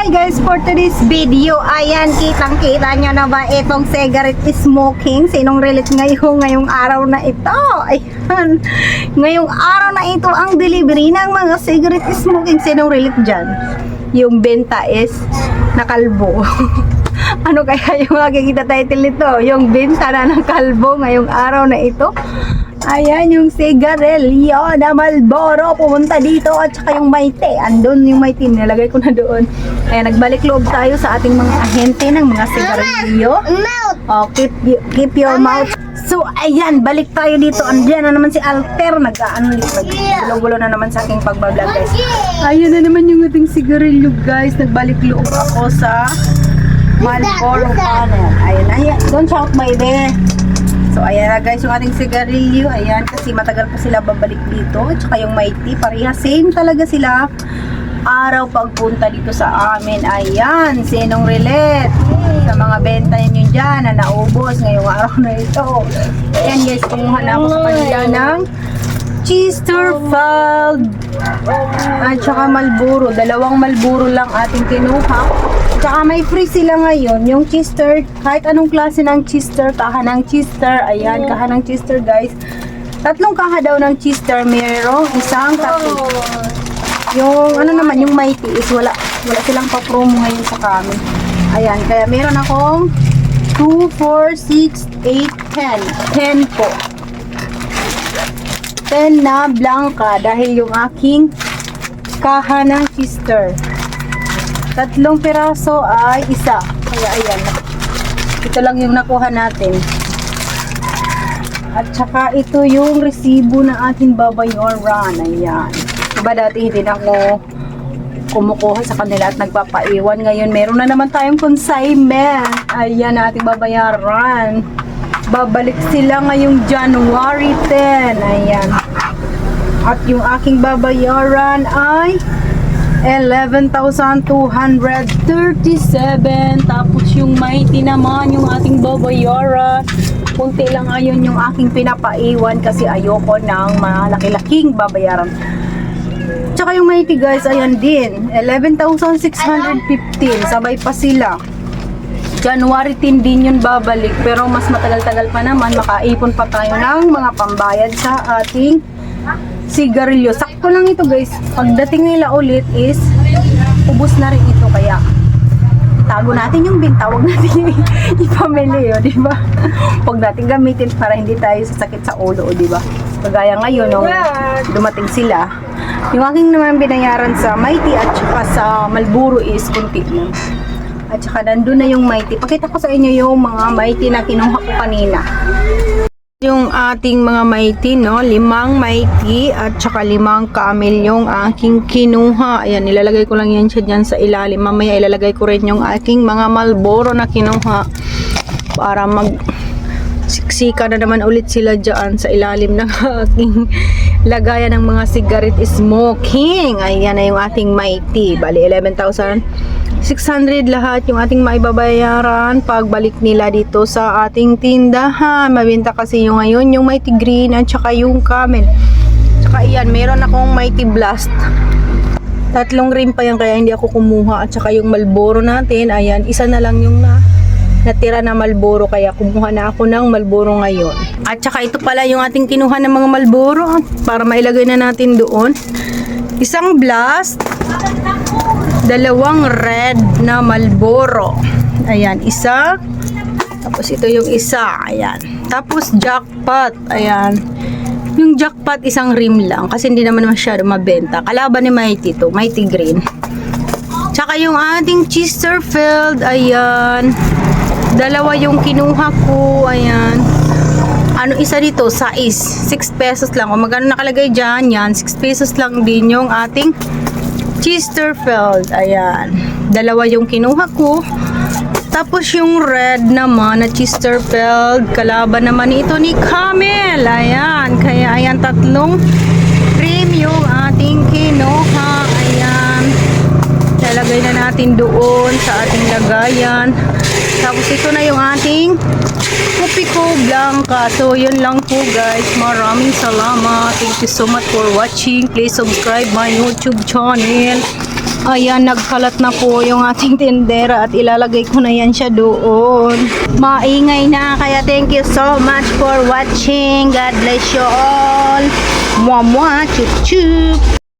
Hi guys, for today's video, ayan, kitang-kita nyo na ba itong cigarette smoking? Sinong relate ngayon, ngayong araw na ito? Ayan, ngayong araw na ito ang delivery ng mga cigarette smoking. Sinong relate dyan? Yung benta is nakalbo. ano kaya yung makikita title nito? Yung benta na ng kalbo ngayong araw na ito? Ayan yung sigarilyo na Malboro pumunta dito at saka yung Maite. Andun yung Maite, nilagay ko na doon. Ayan, nagbalik loob tayo sa ating mga ahente ng mga sigarilyo. Mouth. Oh, keep, keep your mouth. So, ayan, balik tayo dito. Andiyan na naman si Alter. Nag-ano. Gulo-gulo na naman sa aking pagbablog, guys. Ayun na naman yung ating sigarilyo, guys. Nagbalik loob ako sa Malboro panel. Ayan, ayan. Don't shout, baby. So, ayan na guys, yung ating sigarilyo. Ayan, kasi matagal pa sila babalik dito. Tsaka yung Mighty, pareha. Same talaga sila. Araw pagpunta dito sa amin. Ayan, sinong relate? Sa mga benta ninyo dyan na naubos ngayong araw na ito. Ayan guys, kumuha na ako sa kanila ng Chesterfield at saka Malburo. Dalawang Malburo lang ating kinuha. Tsaka may free sila ngayon, yung Chester, kahit anong klase ng Chester, kaha ng Chester, ayan, kaha ng Chester guys. Tatlong kaha daw ng Chester, merong isang kape. Yung ano naman, yung Mighty is wala, wala silang pa-promo ngayon sa kami. Ayan, kaya meron akong 2, 4, 6, 8, 10. 10 po. 10 na blanca dahil yung aking kaha ng Chester. Tatlong piraso ay isa. Kaya ayan. Ito lang yung nakuha natin. At saka ito yung resibo na ating babayaran. Ayan. Diba dati hindi na ako kumukuha sa kanila at nagpapaiwan. Ngayon meron na naman tayong consignment. Ayan na ating babayaran. Babalik sila ngayong January 10. Ayan. At yung aking babayaran ay 11,237. Tapos yung mighty naman, yung ating babayaran. Kunti lang ayun yung aking pinapaiwan kasi ayoko ng malaki-laking babayaran. Tsaka yung mighty guys, ayan din. 11,615. Sabay pa sila. January 10 din yun babalik. Pero mas matagal-tagal pa naman. Makaipon pa tayo ng mga pambayad sa ating sigarilyo. Sakto lang ito guys. Pagdating nila ulit is ubos na rin ito. Kaya tago natin yung bin. Tawag natin yung ipamili yun, di ba? Huwag natin gamitin para hindi tayo sasakit sa ulo, di ba? Kagaya ngayon, nung dumating sila, yung aking naman binayaran sa Mighty at saka sa Malburo is kunti lang. At saka nandun na yung Mighty. Pakita ko sa inyo yung mga Mighty na kinuha ko kanina. Yung ating mga Mighty, no? Limang Mighty at saka limang Camel yung aking kinuha. Ayan, nilalagay ko lang yan siya dyan sa ilalim. Mamaya ilalagay ko rin yung aking mga Malboro na kinuha para mag siksika na naman ulit sila dyan sa ilalim ng aking lagayan ng mga cigarette smoking. Ayan na yung ating Mighty. Bali, 11,600 lahat yung ating maibabayaran pagbalik nila dito sa ating tindahan. Mabenta kasi yung ngayon yung Mighty Green at saka yung Camel. Tsaka iyan, meron akong Mighty Blast. Tatlong rim pa yan kaya hindi ako kumuha. At saka yung Malboro natin, ayan, isa na lang yung na natira na Malboro kaya kumuha na ako ng Malboro ngayon. At saka ito pala yung ating kinuha ng mga Malboro para mailagay na natin doon. Isang blast, dalawang red na Malboro. Ayan, isa. Tapos ito yung isa, ayan. Tapos jackpot, ayan. Yung jackpot isang rim lang kasi hindi naman masyado mabenta. Kalaban ni Mighty to, Mighty Green. Tsaka yung ating Chesterfield, ayan. Dalawa yung kinuha ko, ayan. Ano isa dito? Size. 6 pesos lang. O magkano nakalagay dyan? Yan. 6 pesos lang din yung ating Chesterfield. Ayan. Dalawa yung kinuha ko. Tapos yung red naman na Chesterfield. Kalaban naman ito ni Camel. Ayan. Kaya ayan tatlong cream yung ating kinuha. Natin doon sa ating lagayan. Tapos ito na yung ating kopi ko blanca. So, yun lang po guys. Maraming salamat. Thank you so much for watching. Please subscribe my YouTube channel. Ayan, nagkalat na po yung ating tindera at ilalagay ko na yan siya doon. Maingay na, kaya thank you so much for watching. God bless you all. Mwah mwah, chup chup.